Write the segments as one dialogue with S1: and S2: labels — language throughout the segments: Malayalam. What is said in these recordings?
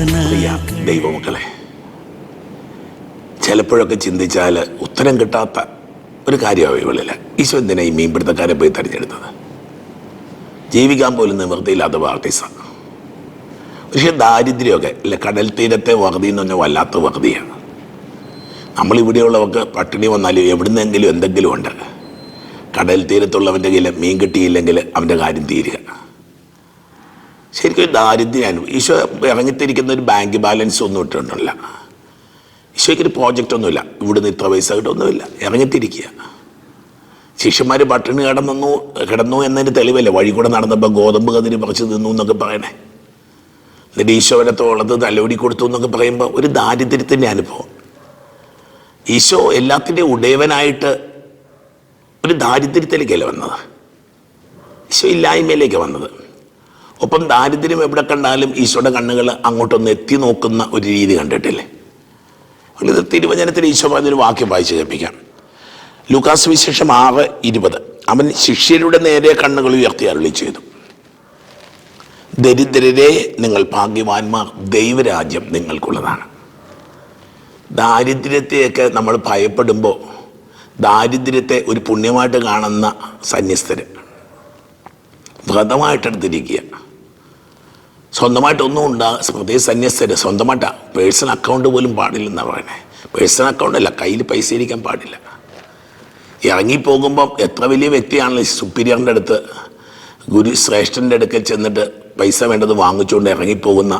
S1: ദൈവമക്കളെ ചിലപ്പോഴൊക്കെ ചിന്തിച്ചാൽ ഉത്തരം കിട്ടാത്ത ഒരു കാര്യമാവും ഇവളില്ല ഈശോ എന്തിനാ ഈ മീൻപിടുത്തക്കാരെ പോയി തിരഞ്ഞെടുത്തത്? ജീവിക്കാൻ പോലും നിവൃത്തിയില്ലാത്ത പാർട്ടീസാണ് പക്ഷേ ദാരിദ്ര്യമൊക്കെ അല്ലെ കടൽ തീരത്തെ വകതി എന്ന് പറഞ്ഞാൽ വല്ലാത്ത വകതിയാണ് നമ്മളിവിടെയുള്ളവർക്ക് പട്ടിണി വന്നാലും എവിടുന്നെങ്കിലും എന്തെങ്കിലും ഉണ്ട്. കടൽ തീരത്തുള്ളവന്റെ കയ്യിൽ മീൻ കിട്ടിയില്ലെങ്കിൽ അവന്റെ കാര്യം തീരുക. ശരിക്കും ദാരിദ്ര്യം അനുഭവം ഈശോ ഇറങ്ങിത്തിരിക്കുന്ന ഒരു ബാങ്ക് ബാലൻസ് ഒന്നും ഇട്ടിട്ടുണ്ടല്ല. ഈശോയ്ക്ക് ഒരു പ്രോജക്റ്റ് ഒന്നുമില്ല. ഇവിടുന്ന് ഇത്ര പൈസ കിട്ടൊന്നുമില്ല ഇറങ്ങിത്തിരിക്കുക. ശിഷ്യന്മാർ പട്ടിണി കിടന്നു കിടന്നു എന്നതിന് തെളിവല്ലേ? വഴി കൂടെ നടന്നപ്പോൾ ഗോതമ്പ് കതിരി പറിച്ച് തിന്നു എന്നൊക്കെ പറയണേ. എന്നിട്ട് ഈശോയുടെ തോളത്ത് തലോടി കൊടുത്തു എന്നൊക്കെ പറയുമ്പോൾ ഒരു ദാരിദ്ര്യത്തിന്റെ അനുഭവം. ഈശോ എല്ലാത്തിന്റെയും ഉടയവനായിട്ട് ഒരു ദാരിദ്ര്യത്തിലേക്കല്ലേ വന്നത്? ഈശോ ഇല്ലായ്മയിലേക്ക് വന്നത്. ഒപ്പം ദാരിദ്ര്യം എവിടെ കണ്ടാലും ഈശോയുടെ കണ്ണുകൾ അങ്ങോട്ടൊന്ന് എത്തി നോക്കുന്ന ഒരു രീതി കണ്ടിട്ടില്ലേ? ഇത് തിരുവചനത്തിൽ ഈശോ പറഞ്ഞൊരു വാക്യം വായിച്ച് കേൾപ്പിക്കാം. ലൂക്കാസ് വിശേഷം ആറ് ഇരുപത്. അവൻ ശിഷ്യരുടെ നേരെ കണ്ണുകൾ ഉയർത്തി അരുളി ചെയ്തു. ദരിദ്രരെ നിങ്ങൾ ഭാഗ്യവാന്മാർ ദൈവരാജ്യം നിങ്ങൾക്കുള്ളതാണ്. ദാരിദ്ര്യത്തെയൊക്കെ നമ്മൾ ഭയപ്പെടുമ്പോൾ ദാരിദ്ര്യത്തെ ഒരു പുണ്യമായിട്ട് കാണുന്ന സന്യസ്തര് വ്രതമായിട്ടെടുത്തിരിക്കുക. സ്വന്തമായിട്ടൊന്നും ഉണ്ടാ പ്രത്യേകിച്ച് സന്യസ്തര് സ്വന്തമായിട്ടാണ് പേഴ്സണൽ അക്കൗണ്ട് പോലും പാടില്ലെന്നാണ് പറയണേ. പേഴ്സണൽ അക്കൗണ്ട് അല്ല കയ്യിൽ പൈസ ഇരിക്കാൻ പാടില്ല. ഇറങ്ങിപ്പോകുമ്പം എത്ര വലിയ വ്യക്തിയാണല്ലോ സുപ്പീരിയറിന്റെ അടുത്ത് ഗുരു ശ്രേഷ്ഠന്റെ അടുക്കൽ ചെന്നിട്ട് പൈസ വേണ്ടത് വാങ്ങിച്ചുകൊണ്ട് ഇറങ്ങിപ്പോകുന്ന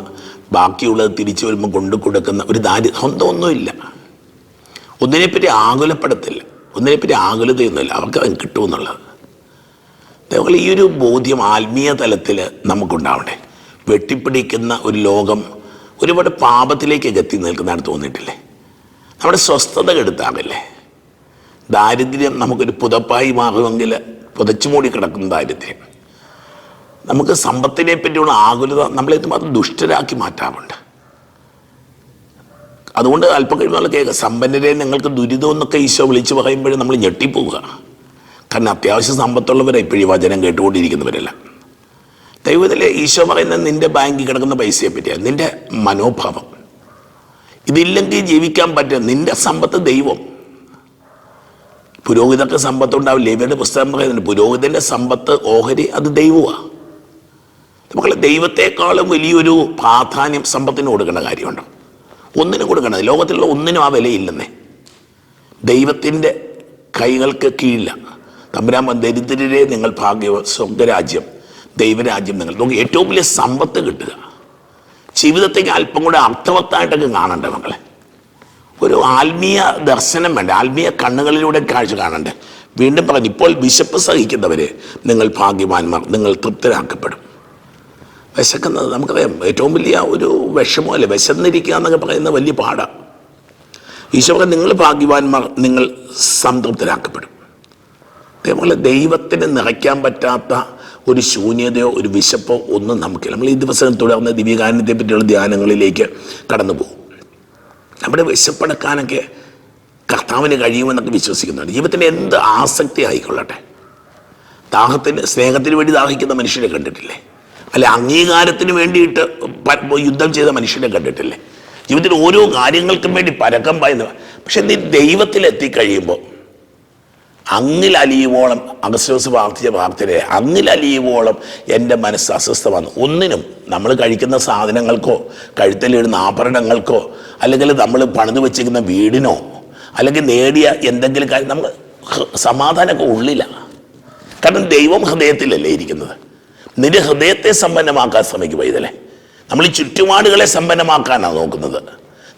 S1: ബാക്കിയുള്ളത് തിരിച്ചു വരുമ്പോൾ കൊണ്ടു കൊടുക്കുന്ന ഒരു ദാരി സ്വന്തം ഒന്നുമില്ല ഒന്നിനെപ്പറ്റി ആകുലപ്പെടത്തില്ല. ഒന്നിനെപ്പറ്റി ആകുലതയൊന്നുമില്ല. അവർക്ക് അത് കിട്ടുമെന്നുള്ളത്. അതേപോലെ ഈ ഒരു ബോധ്യം ആത്മീയ തലത്തിൽ നമുക്കുണ്ടാവണ്ടേ വെട്ടിപ്പിടിക്കുന്ന ഒരു ലോകം ഒരുപാട് പാപത്തിലേക്ക് എത്തി നിൽക്കുന്നതാണ് തോന്നിയിട്ടില്ലേ? നമ്മുടെ സ്വസ്ഥത കെടുത്താണല്ലേ ദാരിദ്ര്യം നമുക്കൊരു പുതപ്പായി മാറുമെങ്കിൽ പുതച്ചു മൂടി കിടക്കുന്ന ദാരിദ്ര്യം. നമുക്ക് സമ്പത്തിനെ പറ്റിയുള്ള ആകുലത നമ്മളെ മാത്രം ദുഷ്ടരാക്കി മാറ്റാറുണ്ട്. അതുകൊണ്ട് അല്പം കഴിയുമ്പോൾ കേൾക്കുക സമ്പന്നരെ നിങ്ങൾക്ക് ദുരിതം എന്നൊക്കെ ഈശോ വിളിച്ച് പറയുമ്പോഴേ നമ്മൾ ഞെട്ടിപ്പോവുക കാരണം അത്യാവശ്യം സമ്പത്തുള്ളവരെ ഇപ്പോഴും വചനം കേട്ടുകൊണ്ടിരിക്കുന്നവരല്ല. ദൈവത്തിലെ ഈശോ പറയുന്നത് നിന്റെ ബാങ്കിൽ കിടക്കുന്ന പൈസയെ പറ്റിയാണ് നിന്റെ മനോഭാവം. ഇതില്ലെങ്കിൽ ജീവിക്കാൻ പറ്റും നിന്റെ സമ്പത്ത് ദൈവം. പുരോഹിതർക്ക് സമ്പത്ത് ഉണ്ടാവും ലേവിയുടെ പുസ്തകം പറയുന്നുണ്ട് പുരോഹിതന്റെ സമ്പത്ത് ഓഹരി അത് ദൈവമാണ് മക്കളെ ദൈവത്തെക്കാളും വലിയൊരു പ്രാധാന്യം സമ്പത്തിന് കൊടുക്കേണ്ട കാര്യമുണ്ട്. ഒന്നിനും കൊടുക്കണം ലോകത്തിലുള്ള ഒന്നിനും ആ വിലയില്ലെന്നേ. ദൈവത്തിന്റെ കൈകൾക്ക് കീഴില്ല. തമ്പുരാമൻ ദരിദ്രരെ നിങ്ങൾ ഭാഗ്യ സ്വർഗരാജ്യം ദൈവരാജ്യം നിങ്ങൾ. നമുക്ക് ഏറ്റവും വലിയ സമ്പത്ത് കിട്ടുക. ജീവിതത്തേക്ക് അല്പം കൂടെ അർത്ഥവത്തായിട്ടൊക്കെ കാണണ്ടേ മക്കളെ? ഒരു ആത്മീയ ദർശനം വേണ്ട? ആത്മീയ കണ്ണുകളിലൂടെ കാഴ്ച കാണണ്ടേ? വീണ്ടും പറഞ്ഞു ഇപ്പോൾ വിശപ്പ് സഹിക്കുന്നവരെ നിങ്ങൾ ഭാഗ്യവാന്മാർ നിങ്ങൾ തൃപ്തരാക്കപ്പെടും. വിശക്കുന്നത് നമുക്കറിയാം ഏറ്റവും വലിയ ഒരു വിഷമമല്ലേ? വിശന്നിരിക്കുക എന്നൊക്കെ പറയുന്ന വലിയ പാടാണ് ഈശോ നിങ്ങൾ ഭാഗ്യവാന്മാർ നിങ്ങൾ സംതൃപ്തരാക്കപ്പെടും. അതേപോലെ ദൈവത്തിന് നിറയ്ക്കാൻ പറ്റാത്ത ഒരു ശൂന്യതയോ ഒരു വിശപ്പോ ഒന്നും നമുക്കില്ല. നമ്മൾ ഈ ദിവസം തുടർന്ന് ദിവ്യകാരണത്തെ പറ്റിയുള്ള ധ്യാനങ്ങളിലേക്ക് കടന്നു പോകും നമ്മുടെ വിശപ്പടക്കാനൊക്കെ കർത്താവിന് കഴിയുമെന്നൊക്കെ വിശ്വസിക്കുന്നുണ്ട്. ജീവിതത്തിന് എന്ത് ആസക്തി ആയിക്കൊള്ളട്ടെ. ദാഹത്തിന് സ്നേഹത്തിന് വേണ്ടി ദാഹിക്കുന്ന മനുഷ്യരെ കണ്ടിട്ടില്ലേ? അല്ലെ അംഗീകാരത്തിന് വേണ്ടിയിട്ട് യുദ്ധം ചെയ്ത മനുഷ്യരെ കണ്ടിട്ടില്ലേ? ജീവിതത്തിൽ ഓരോ കാര്യങ്ങൾക്കും വേണ്ടി പരക്കം പായുന്ന പക്ഷെ നീ ദൈവത്തിൽ എത്തിക്കഴിയുമ്പോൾ അങ്ങിൽ അലിയുവോളം അഗസ്റ്റോസ് പ്രാർത്ഥിച്ച പ്രാർത്ഥനയെ അങ്ങിൽ അലിയുവോളം എന്റെ മനസ്സ് അസ്വസ്ഥമാണ് ഒന്നിനും നമ്മൾ കഴിക്കുന്ന സാധനങ്ങൾക്കോ കഴുത്തലിടുന്ന ആഭരണങ്ങൾക്കോ അല്ലെങ്കിൽ നമ്മൾ പണിതു വെച്ചിരിക്കുന്ന വീടിനോ അല്ലെങ്കിൽ നേടിയ എന്തെങ്കിലും കാര്യം നമ്മൾ സമാധാനമൊക്കെ ഉള്ളിലാണ് കാരണം ദൈവം ഹൃദയത്തിലല്ലേ ഇരിക്കുന്നത്. നിന്റെ ഹൃദയത്തെ സമ്പന്നമാക്കാൻ ശ്രമിക്കുക ഇതല്ലേ നമ്മൾ ഈ ചുറ്റുപാടുകളെ സമ്പന്നമാക്കാനാണ് നോക്കുന്നത്.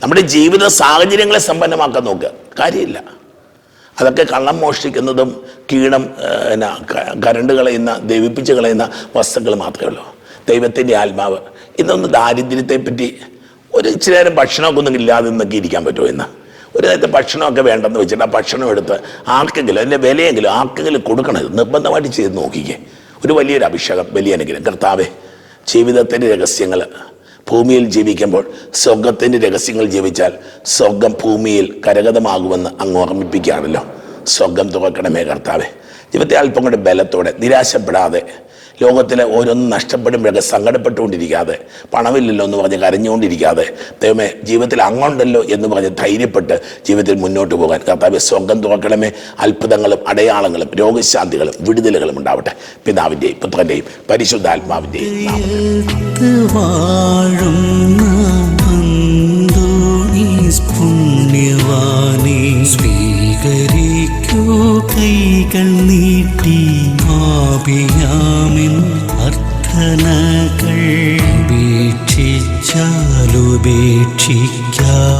S1: നമ്മുടെ ജീവിത സാഹചര്യങ്ങളെ സമ്പന്നമാക്കാൻ നോക്കുക. കാര്യമില്ല. അതൊക്കെ കള്ളം മോഷ്ടിക്കുന്നതും കീടം എന്നാ കരണ്ട് കളയുന്ന ദൈവിപ്പിച്ച് കളയുന്ന വസ്തുക്കൾ മാത്രമേ ഉള്ളൂ. ദൈവത്തിന്റെ ആത്മാവ്. ഇന്നൊന്ന് ദാരിദ്ര്യത്തെ പറ്റി ഒരു ഇച്ചിരി നേരം ഭക്ഷണമൊക്കെ ഒന്നും ഇല്ലാതെ നിന്നൊക്കെ ഇരിക്കാൻ പറ്റുമോ ഇന്ന്? ഒരു നേരത്തെ ഭക്ഷണമൊക്കെ വേണ്ടെന്ന് വെച്ചിട്ട് ആ ഭക്ഷണം എടുത്ത് ആർക്കെങ്കിലും അതിന്റെ വിലയെങ്കിലും ആർക്കെങ്കിലും കൊടുക്കണത് നിർബന്ധമായിട്ട് ചെയ്ത് നോക്കിക്കേ. ഒരു വലിയൊരു അഭിഷേകം വലിയ അനുഗ്രഹം. കർത്താവേ ജീവിതത്തിന്റെ രഹസ്യങ്ങൾ ഭൂമിയിൽ ജീവിക്കുമ്പോൾ സ്വർഗത്തിന്റെ രഹസ്യങ്ങൾ ജീവിച്ചാൽ സ്വർഗം ഭൂമിയിൽ കരഗതമാകുമെന്ന് അങ്ങ് ഓർമ്മിപ്പിക്കുകയാണല്ലോ. സ്വർഗം തുറക്കണമേ കർത്താവേ. ജീവിതത്തെ അല്പം കൂടെ ബലത്തോടെ നിരാശപ്പെടാതെ ലോകത്തിലെ ഓരോന്നും നഷ്ടപ്പെടുമ്പോഴൊക്കെ സങ്കടപ്പെട്ടുകൊണ്ടിരിക്കാതെ പണമില്ലല്ലോ എന്ന് പറഞ്ഞ് കരഞ്ഞുകൊണ്ടിരിക്കാതെ ദൈവമേ ജീവിതത്തിൽ അങ്ങുണ്ടല്ലോ എന്ന് പറഞ്ഞ് ധൈര്യപ്പെട്ട് ജീവിതത്തിൽ മുന്നോട്ട് പോകാൻ. കർത്താവ് സ്വർഗം തുറക്കണമേ. അത്ഭുതങ്ങളും അടയാളങ്ങളും രോഗശാന്തികളും വിടുതലുകളും ഉണ്ടാവട്ടെ.
S2: പിതാവിന്റെയും പുത്രന്റെയും പരിശുദ്ധാത്മാവിന്റെയും ീ ആപിയാമിൻ അർത്ഥനകൾ ഉപേക്ഷിച്ചാലുപേക്ഷിക്കാതെ